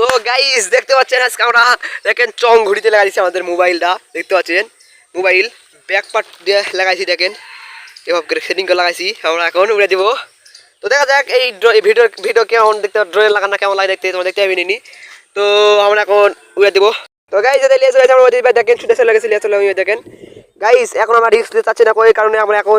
তো গাইস দেখতে পাচ্ছেন আজকে আমরা, দেখেন চং ঘুরিতে লাগাইছি আমাদের মোবাইলটা, দেখতে পাচ্ছেন? মোবাইল ব্যাক পার্ট দিয়ে লাগাইছি, দেখেন। এভাবে করে করে লাগাইছি, আমরা এখন উড়ে দেবো। তো দেখা যাক, এই ভিডিও ভিডিও কেমন দেখতে ড্রয়িং লাগানো কেমন লাগে দেখতে, তোমরা দেখতে পাবি তো আমরা এখন উড়ে দেবো। তো গাইস যাতে লিয়ে চলে আমরা দেখেন, ছুটে চলে গেছি লিয়ে চলে দেখেন। গাইস এখন আমরা রিস্ক নিতে চাচ্ছি না, কই কারণে আমরা এখন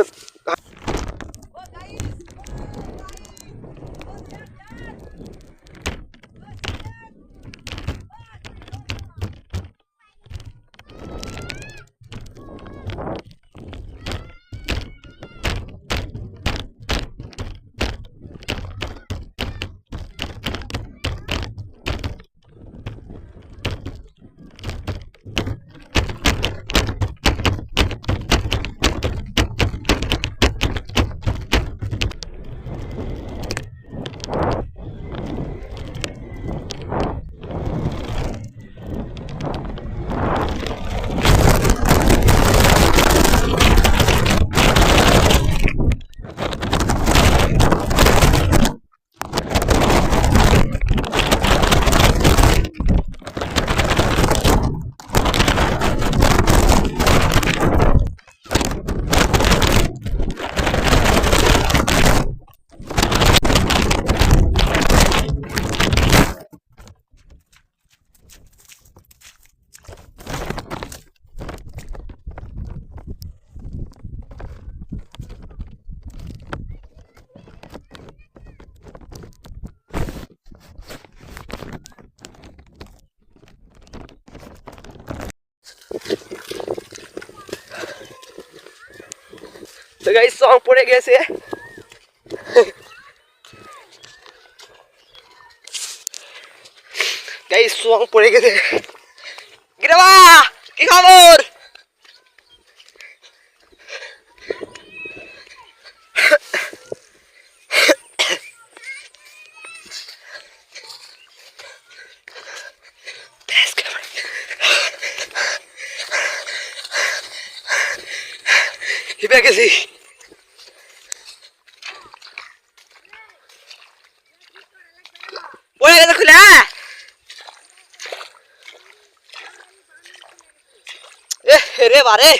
গাইস সং পড়ে গেছে। গাইস সং পড়ে গেছে। গিরাবা কি খবর? গেছি? পড়ে বারে।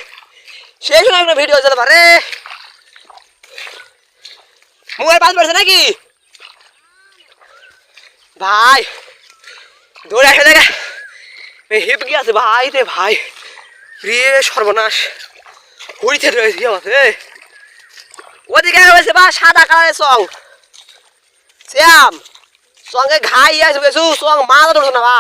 একটা ভিডিও চলে বারে। নাকি? ভাই, দৌড়ে আসে দেখা। হিপ গিয়েছে ভাই রে ভাই? রে সর্বনাশ। হরিতে রয়েছে কি আছে ওদিকে রয়েছে বা সাদা কালারের সং শ্যাম সঙ্গে ঘাই আছে, বেশু। সঙ্গ মাথা ধরছে না বা